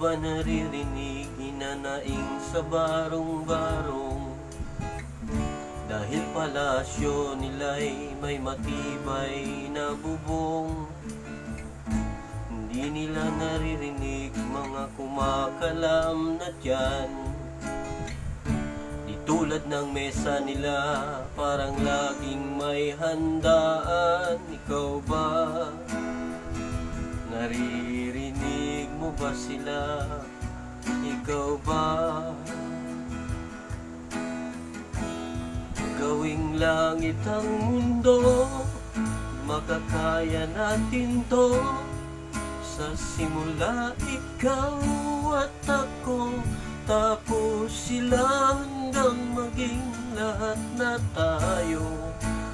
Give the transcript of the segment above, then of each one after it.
ba naririnig hinanaing sa barong-barong? Dahil palasyo nila'y may matibay na bubong. Hindi nila naririnig mga kumakalam na tiyan. Di tulad ng mesa nila parang laging may handaan. Ikaw ba? Naririnig mo ba sila? Ikaw ba? Gawing langit ang mundo Makakaya natin to Sa simula ikaw at ako Tapos sila hanggang maging lahat na tayo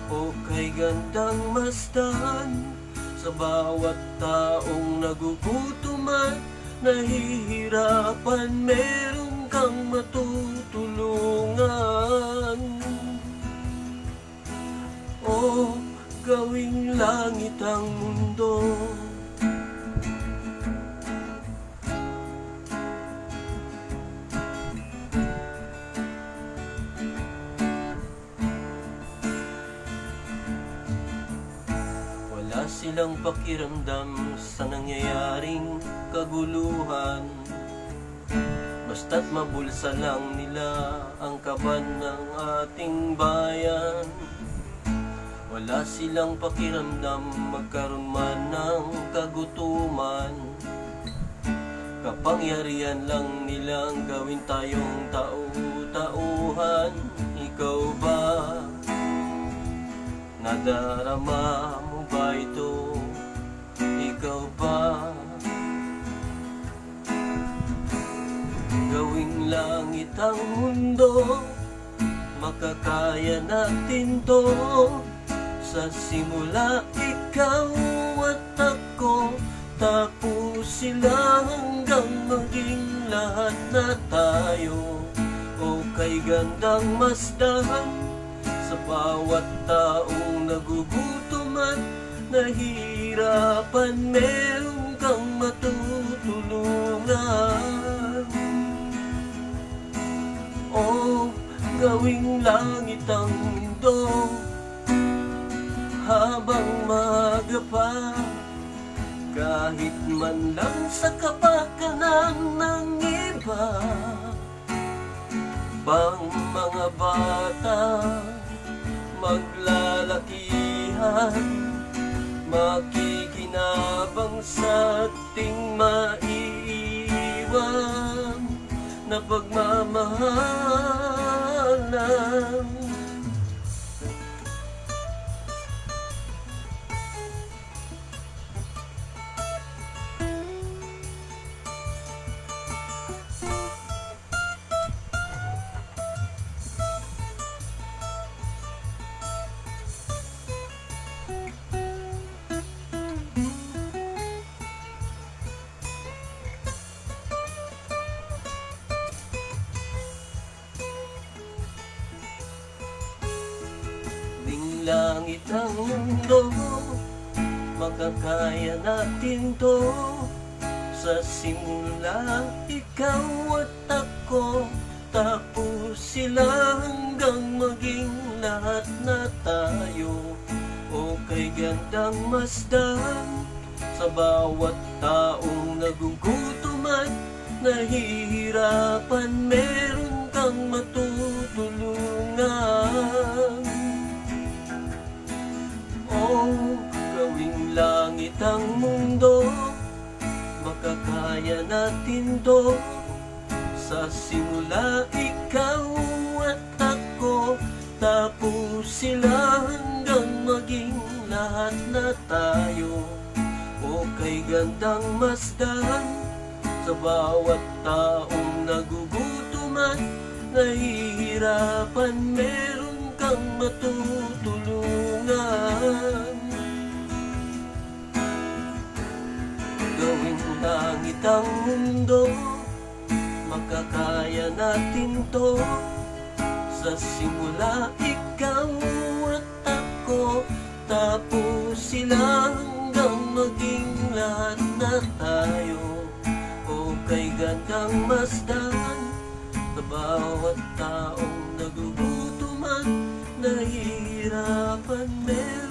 O kay gandang masdan Sa bawat taong nagugutom at nahihirapan Meron kang matutulungan silang pakiramdam sa nangyayaring kaguluhan. Basta't mabulsa lang nila ang kaban ng ating bayan. Wala silang pakiramdam magkaroon man ng kagutuman. Kapangyarihan lang nilang gawin tayong tau-tauhan. Ikaw ba? Nadarama ba ito? Ikaw ba? Gawing langit ang mundo Makakaya natin to Sa simula ikaw at ako Tapos sila hanggang maging lahat na tayo O kay gandang masdan sa bawat taong nagugutom at nahihirapan Meron kang matutulungan. O gawing langit ang mundo Habang maga pa Kahit man lang sa kapakanan ng iba Bang mga bata maglalakihan Makikinabang sa ating maiiwan Na pagmamahalan langit ang mundo Makakaya natin to. Sa simula ikaw at ako Tapos sila hanggang maging lahat na tayo. O kay gandang masdan Sa bawat taong nagugutom at nahihirapan Meron kang matutulungan Natin to Sa simula ikaw at ako Tapos sila hanggang maging lahat na tayo. O kay gandang masdan Sa bawat taong nagugutom at nahihirapan Meron kang matutulungan. Gawing langit ang na natin to. Sa simula ikaw at ako Tapos sila hanggang maging lahat na tayo. O kay gandang masdan Sa bawat taong nagugutuman Nahihirapan meron.